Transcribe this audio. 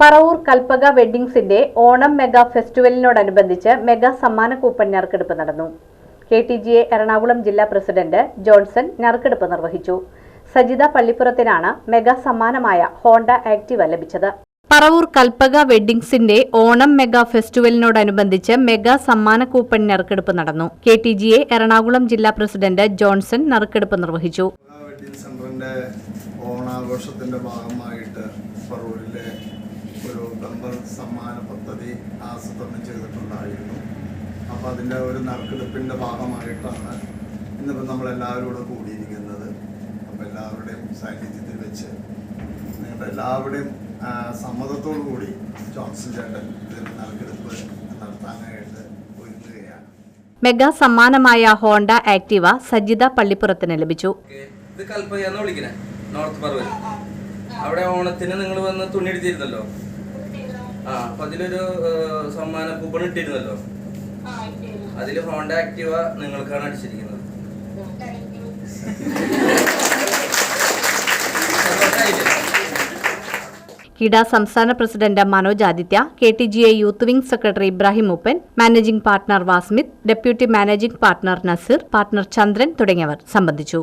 പറവൂർ കൽപ്പക വെഡ്ഡിംഗ്സിന്റെ ഓണം മെഗാ ഫെസ്റ്റിവലിനോടനുബന്ധിച്ച് മെഗാ സമ്മാന കൂപ്പൺ നറുക്കെടുപ്പ് നടന്നു. K T G A Ernakulam ജില്ലാ പ്രസിഡന്റ് ജോൺസൺ നറുക്കെടുപ്പ് നിർവഹിച്ചു. സജിത പള്ളിപ്പുറത്തിനാണ് മെഗാ സമ്മാനമായ ഹോണ്ട ആക്റ്റീവ ലഭിച്ചത്. പറവൂർ കൽപ്പക വെഡ്ഡിംഗ്സിന്റെ ഓണം മെഗാ ഫെസ്റ്റിവലിനോടനുബന്ധിച്ച് മെഗാ സമ്മാന കൂപ്പൺ നറുക്കെടുപ്പ് നടന്നു. K T G A Ernakulam ജില്ലാ പ്രസിഡന്റ് ജോൺസൺ നറുക്കെടുപ്പ് നിർവഹിച്ചു. ഓണാഘോഷത്തിന്റെ ഭാഗമായിട്ട് പറവൂരിലെ ഒരു ബമ്പർ സമ്മാന പദ്ധതി ആസൂത്രണം ചെയ്തിട്ടുണ്ടായിരുന്നു. അപ്പോൾ അതിന്റെ ഒരു നറുക്കെടുപ്പിന്റെ ഭാഗമായിട്ടാണ് ഇന്നിപ്പോൾ നമ്മളെല്ലാവരും കൂടെ കൂടിയിരിക്കുന്നത്. അപ്പോൾ എല്ലാവരുടെയും സാന്നിധ്യത്തിൽ വെച്ച് നിങ്ങളുടെ എല്ലാവരുടെയും സമ്മതത്തോടു കൂടി ജോൺസൺ ചേട്ടൻ ഇതിന് നറുക്കെടുപ്പ് നടത്താനായിട്ട് ഒരുങ്ങുകയാണ്. മെഗാ സമ്മാനമായ ഹോണ്ട ആക്ടിവ സജിത പള്ളിപ്പുറത്തിന് ലഭിച്ചു. ഇത് കൽപ്പകയെന്ന് വിളിക്കണേ? നോർത്ത് പറവൂർ അവിടെ ഓണത്തിന് നിങ്ങൾ വന്ന് തുണി എടുത്തിരുന്നല്ലോ? ആ അപ്പൊ അതിലൊരു സമ്മാന കൂപ്പൺ ഇട്ടിരുന്നല്ലോ? അതിൽ ഹോണ്ട ആക്ടിവ നിങ്ങൾക്കാണ് അടിച്ചിരിക്കുന്നത്? കിഡ സംസ്ഥാന president Manoj Aditya K T G A youth wing secretary Ibrahim Mooppan managing partner വാസ്മിത് deputy managing partner Naseer partner Chandran തുടങ്ങിയവർ സംബന്ധിച്ചു.